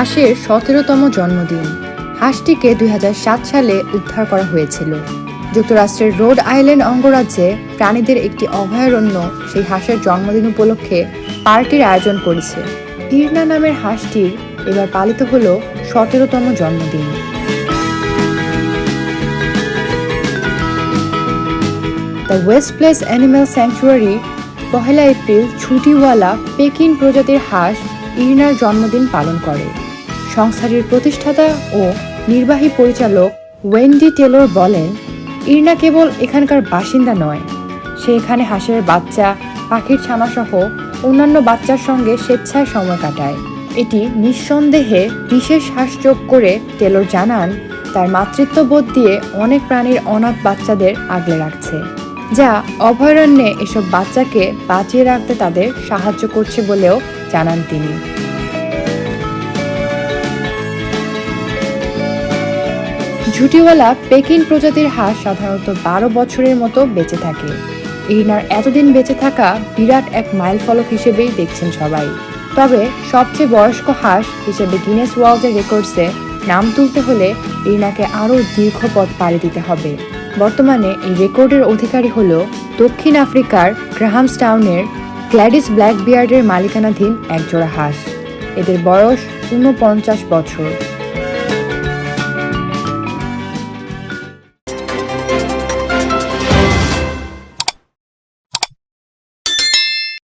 হাঁসের সতেরোতম জন্মদিন। হাঁসটিকে দুই হাজার সাত সালে উদ্ধার করা হয়েছিল। যুক্তরাষ্ট্রের রোড আইল্যান্ড অঙ্গরাজ্যে প্রাণীদের একটি অভয়ারণ্য সেই হাঁসের জন্মদিন উপলক্ষে পার্টির আয়োজন করেছে। ইরনা নামের হাঁসটির এবার পালিত হলো সতেরোতম জন্মদিন। The West Place animal sanctuary Pohela April ছুটিওয়ালা পেকিন প্রজাতির হাঁস ইরনার জন্মদিন পালন করে। সংস্থাটির প্রতিষ্ঠাতা ও নির্বাহী পরিচালক ওয়েন্ডি টেলর বলেন, ইরনা কেবল এখানকার বাসিন্দা নয়। সে এখানে হাঁসের বাচ্চা, পাখির ছানাসহ অন্যান্য বাচ্চার সঙ্গে স্বেচ্ছায় সময় কাটায়। এটি নিঃসন্দেহে বিশেষ হাঁস যোগ করে টেলর জানান, তার মাতৃত্ববোধ দিয়ে অনেক প্রাণীর অনাথ বাচ্চাদের আগলে রাখছে, যা অভয়ারণ্যে এসব বাচ্চাকে বাঁচিয়ে রাখতে তাদের সাহায্য করছে বলেও জানান তিনি। ঝুটিওয়ালা পেকিন প্রজাতির হাঁস সাধারণত বারো বছরের মতো বেঁচে থাকে। ইরিনার এতদিন বেঁচে থাকা বিরাট এক মাইল ফলক হিসেবেই দেখছেন সবাই। তবে সবচেয়ে বয়স্ক হাঁস হিসেবে গিনেস ওয়ার্ল্ডের রেকর্ডসে নাম তুলতে হলে ইরিনাকে আরও দীর্ঘ পথ পাড়ি দিতে হবে। বর্তমানে এই রেকর্ডের অধিকারী হল দক্ষিণ আফ্রিকার গ্রাহামসটাউনের গ্ল্যাডিস ব্ল্যাক বিয়ার্ডের মালিকানাধীন একজোড়া হাঁস। এদের বয়স ঊনপঞ্চাশ বছর।